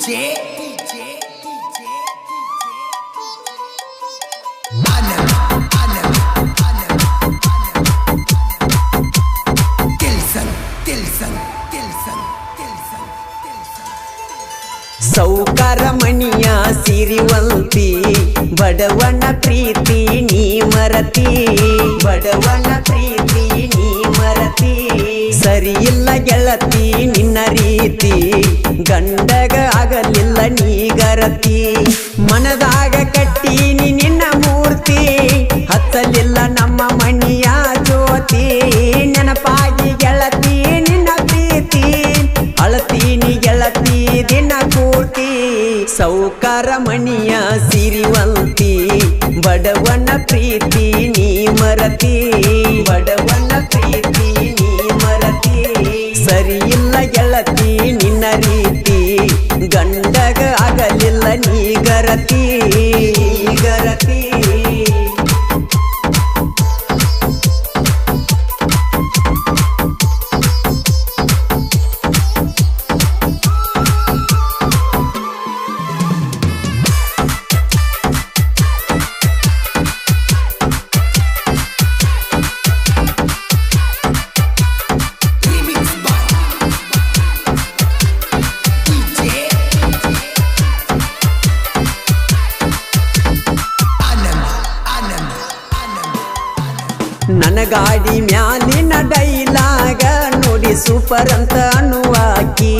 DJ. ಸೌಕಾರ ಮಣಿಯ ಸಿರಿವಂತಿ ಬಡವನ ಪ್ರೀತಿ ನೀ ಮರತಿ ಬಡವನ ಪ್ರೀತಿ ನೀ ಮರತಿ ಸರಿ ಇಲ್ಲ ಗೆಳತಿ, ನಿನ್ನ ರೀತಿ. ಗಂಡಗ ಆಗಲಿಲ್ಲ ನೀ ಗರತಿ. ಮನದಾಗ ಕಟ್ಟೀನಿ ನಿನ್ನ ಮೂರ್ತಿ. ಹತ್ತಲಿಲ್ಲ ನಮ್ಮ ಮಣಿಯ ಜ್ಯೋತಿ. ನೆನಪಾಗಿ ಗೆಳತಿ, ನಿನ್ನ ಪ್ರೀತಿ. ಅಳತೀನಿ ಗೆಳತಿ, ದಿನ ಪೂರ್ತಿ. ಸೌಕಾರ ಮಣಿಯ ಸಿರಿವಂತಿ. ಬಡವನ ಪ್ರೀತಿ ನೀ ಮರತಿ. ಗರತಿ ಗರತಿ ಗಾಡಿ ಮ್ಯಾಲಿನ ಡೈಲಾಗ ನೋಡಿ ಸೂಪರ್ ಅಂತ ಅನ್ನುವಾಕಿ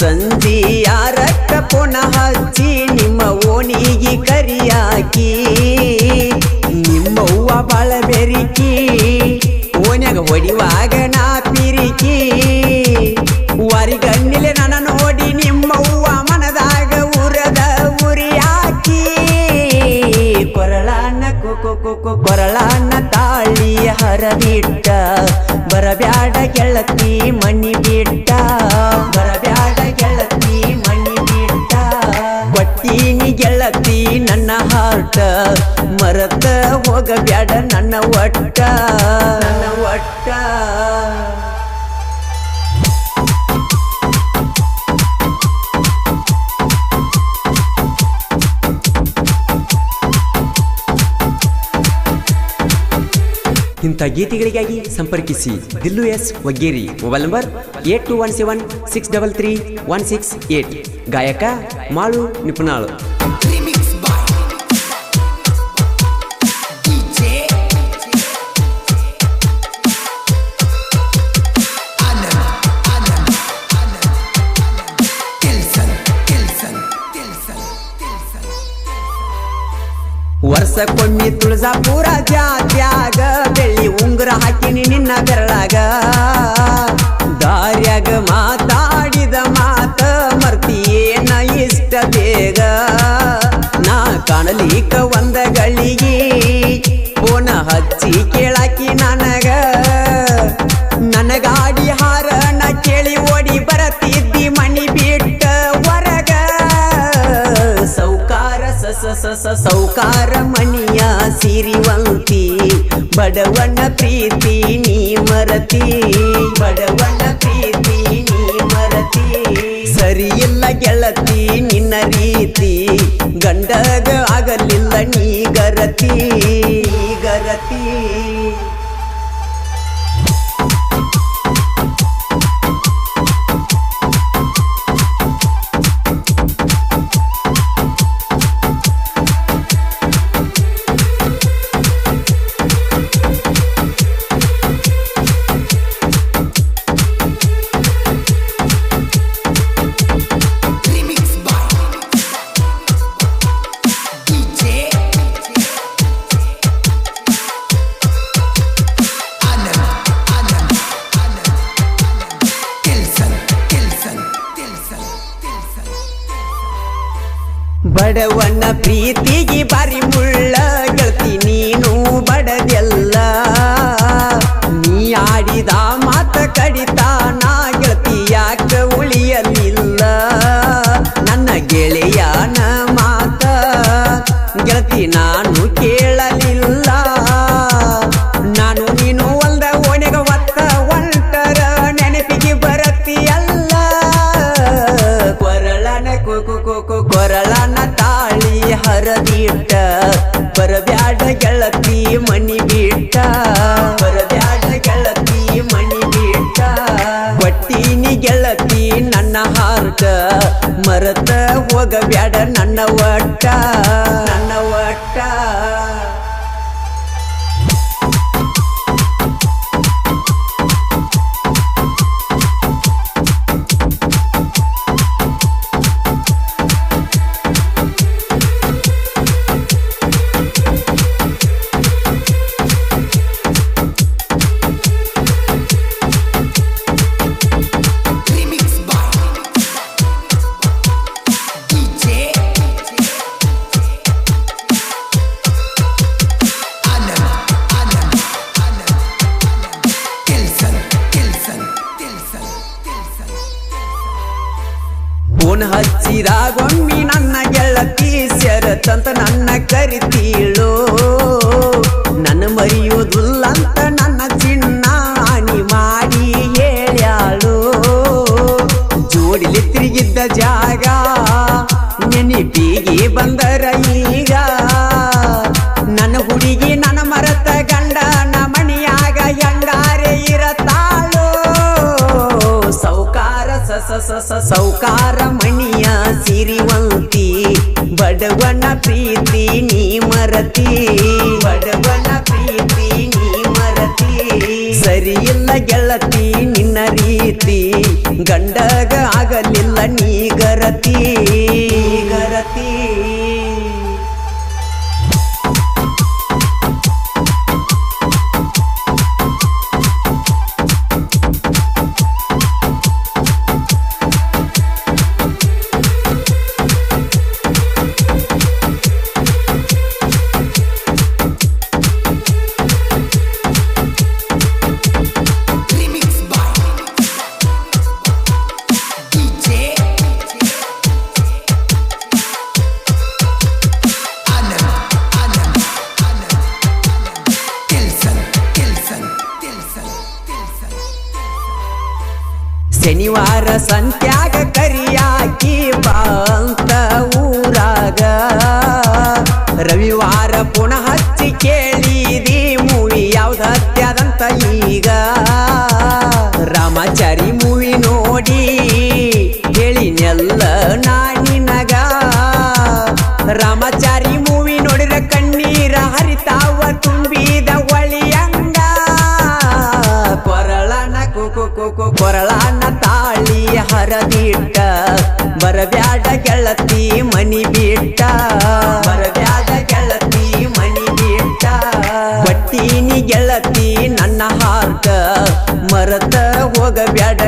ಸಂಧಿ ಯಾರಕ್ಕ ಪುನಃ ಹಚ್ಚಿ ಬರಬ್ಯಾಡ ಗೆಳತಿ ಮಣ್ಣಿ ಬಿಟ್ಟ, ಬರಬ್ಯಾಡ ಗೆಳತಿ ಮಣ್ಣಿ ಬಿಟ್ಟ. ಬಟ್ಟೀನಿ ಗೆಳತಿ ನನ್ನ ಹಾರ್ಟ, ಮರತ ಹೋಗಬ್ಯಾಡ ನನ್ನ ಒಟ್ಟ ನನ್ನ ಒಟ್ಟ. ಇಂಥ ಗೀತೆಗಳಿಗಾಗಿ ಸಂಪರ್ಕಿಸಿ Dillu S ವಗ್ಗೇರಿ mobile number eight two one seven six double three one six eight ಗಾಯಕ ಮಾಳು ನಿಪುಣಾಳು. ವರ್ಷಕ್ಕೊಮ್ಮೆ ತುಳಜಾಪುರ ಜಾತ್ಯಾಗ ಹಾಕಿನಿ ನಿನ್ನ ಬೆರಳಾಗ. ದಾರ್ಯಾಗ ಮಾತಾಡಿದ ಮಾತ ಮರ್ತಿಯೇನ ಇಷ್ಟ ಬೇಗ. ನಾ ಕಾಣಲಿಕ ಬಡವನ ಪ್ರೀತಿ ನೀ ಮರತಿ. ಬಡವನ ಪ್ರೀತಿ ನೀ ಮರತಿ. ಸರಿಯಿಲ್ಲ ಗೆಳತಿ ನಿನ್ನ ರೀತಿ. ಗಂಡಗ ಆಗಲಿಲ್ಲ ನೀ ಗರತಿ. ಗರತಿ. ಬಡವನ ಪ್ರೀತಿಗೆ ಬಾರಿ ಮುಳ್ಳ ಗೆಳತಿ ನೀನು ಬಡದೆಲ್ಲ. ನೀ ಆಡಿದ ಮಾತ ನಾ ಗೆಳತಿ ಯಾಕ ಉಳಿಯಲಿಲ್ಲ. ನನ್ನ ಗೆಳೆಯನ ಮಾತ ಗೆಳತಿ ನಾನು ಮಣಿ ಬಿಟ್ಟ ಬರದ್ಯಾಡ ಗೆಳತಿ ಮಣಿ ಬಿಟ್ಟ ಬಟ್ಟಿನಿ ಗೆಳತಿ ನನ್ನ ಹಾರ್ದ. ಮರತ ಹೋಗಬ್ಯಾಡ ನನ್ನ ಒಟ್ಟ. ನನ್ನ ಒಟ್ಟ. ಫೋನ್ ಹಚ್ಚಿದಾಗೊಮ್ಮಿ ನನ್ನ ಗೆಳತಿ ಸೆರತಂತ ನನ್ನ ಕರಿತೀಳು. ನನ್ನ ಮರೆಯೋದಿಲ್ಲಂತ ನನ್ನ ಚಿನ್ನ ಹಾನಿ ಮಾಡಿ ಹೇಳ್ಯಾಳು. ಜೋಡಿಲಿ ತಿರುಗಿದ್ದ ಜಾಗ ನೆನಪಿಗೆ ಬಂದರ ಪ್ರೀತಿ ನೀ ಮರತಿ. ಬಡವನ ಪ್ರೀತಿ ನೀ ಮರತಿ. ಸರಿಯಿಲ್ಲ ಗೆಳತಿ ನಿನ್ನ ರೀತಿ. ಗಂಡಗ ಆಗಲಿಲ್ಲ ನೀ ಗರತಿ. ಶನಿವಾರ ಸಂತ್ಯಾಗ ಕರಿಯಾಕಿ ಬಾಂತ ಊರಾಗ. ರವಿವಾರ ಪುನಃ ಹಚ್ಚಿ ಕೇಳಿದಿ ಮೂವಿ ಯಾವ್ದು ಹತ್ಯಾದಂತ ಈಗ. ರಾಮಚಾರಿ ಮೂವಿ ನೋಡಿ. ಬರಬ್ಯಾಡ ಗೆಳತಿ ಮನಿ ಬಿಟ್ಟ. ಬರಬ್ಯಾಡ ಗೆಳತಿ ಮನಿ ಬಿಟ್ಟ. ಬಟ್ಟೀನಿ ಗೆಳತಿ ನನ್ನ ಹಾರ್ಟ ಮರತ ಹೋಗಬ್ಯಾಡ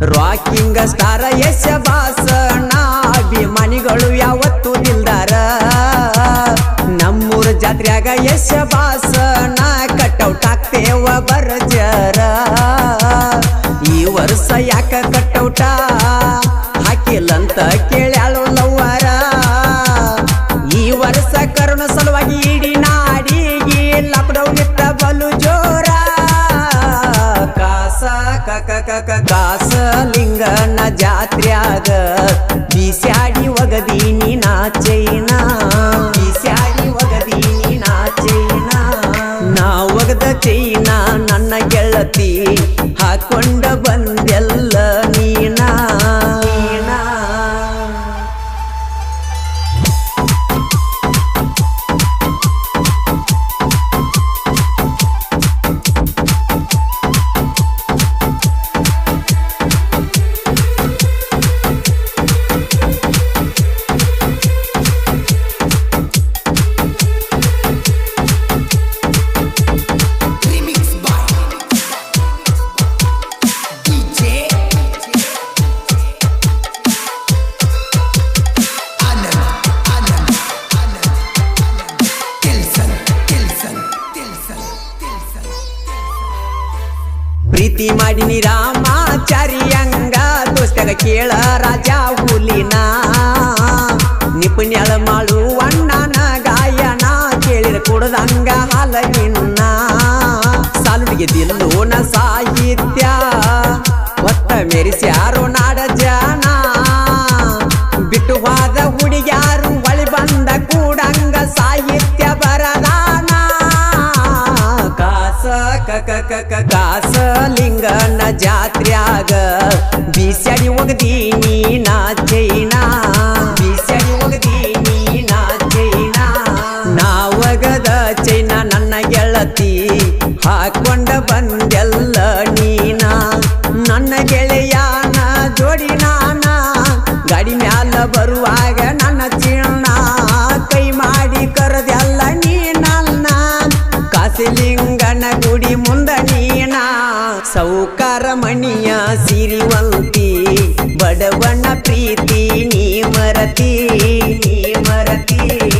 ರಾಕಿಂಗ್ ಸ್ಟಾರ ಯಶ ಬಾಸಣ ಅಭಿಮಾನಿಗಳು ಯಾವತ್ತು ನಿಲ್ದಾರ. ನಮ್ಮೂರ ಜಾತ್ರೆಯಾಗ ಯಶ ಭಾಸಣ ಕಟೌಟ್ ಹಾಕ್ತೇವ ಬರಜರ ಈ ವರ್ಷ ಯಾಕ ಕಟೌಟ ಹಾಕಿಲ್ಲಂತ ಒಗದ ಪ್ರೀತಿ ಮಾಡಿನಿ ರಾಮಾಚಾರಿ ಹಂಗ ದೋಸ್ತಾಗ ಕೇಳ ರಾಜ ಹುಲಿನ. ನಿಪುಣ್ಯಳ ಮಾಡು ಅಣ್ಣನ ಗಾಯನ, ಕೇಳಿರ ಕೊಡದಂಗ ಹಲಗಿನ್ನ ಸಾಲುಡಿಗೆ ದಿಲ್ಲೋನ ಸಾಹಿತ್ಯ, ಒತ್ತ ಮೆರಿಸ್ಯಾರೋ ನಾಡ ಒಗದೀನಿ ನಾ ಚೈನಾ ಬೀಸ್ಯಾಡಿ ಒಗದೀನಿ ನಾ ಚೈನಾ ನಾವಗದ ಚೈನಾ ನನ್ನ ಗೆಳತಿ. ಹಾಕೊಂಡ ಬಂದೆಲ್ಲ ನೀನ. ನನ್ನ ಗೆಳೆಯನ ಜೋಡಿ ನಾನ. ಗಾಡಿ ಮ್ಯಾಲ ಬರುವಾಗ ನನ್ನ ಚಿಣ್ಣ ಕೈ ಮಾಡಿ ಕರೆದೆಲ್ಲ ನೀ ನನ್ನ ಕಾಸಿಲಿಂಗನ ಗುಡಿ ಮುಂದ ನೀನ. ಸೌಕಾರ ಮಣಿಯ ಸಿರಿವಂತಿ. ಬಡವನ ಪ್ರೀತಿ ನೀ ಮರತಿ ನೀ ಮರತಿ.